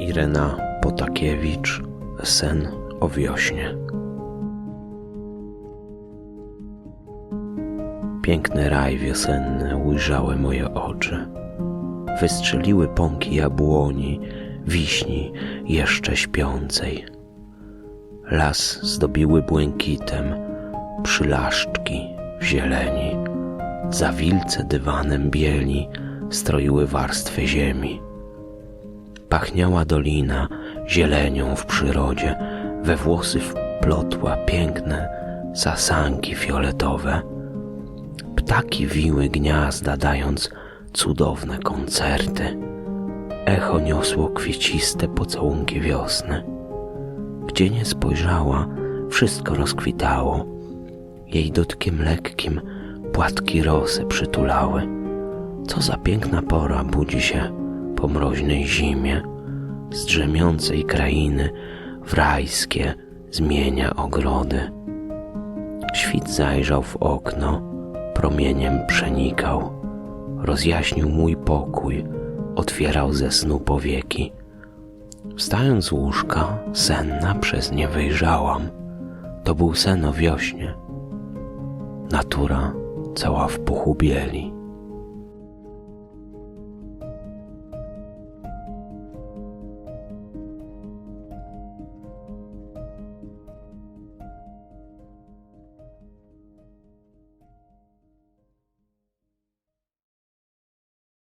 Irena Potakiewicz Sen o wiośnie Piękny raj wiosenny ujrzały moje oczy. Wystrzeliły pąki jabłoni, wiśni jeszcze śpiącej. Las zdobiły błękitem, przylaszczki zieleni. Zawilce dywanem bieli stroiły warstwy ziemi. Pachniała dolina zielenią w przyrodzie, we włosy wplotła piękne sasanki fioletowe. Ptaki wiły gniazda, dając cudowne koncerty. Echo niosło kwieciste pocałunki wiosny. Gdzie nie spojrzała, wszystko rozkwitało. Jej dotykiem lekkim płatki rosy przytulały. Co za piękna pora budzi się po mroźnej zimie, z drzemiącej krainy w rajskie zmienia ogrody. Świt zajrzał w okno, promieniem przenikał, rozjaśnił mój pokój, otwierał ze snu powieki. Wstając z łóżka, senna przez nie wyjrzałam. To był sen o wiośnie. Natura cała w puchu bieli.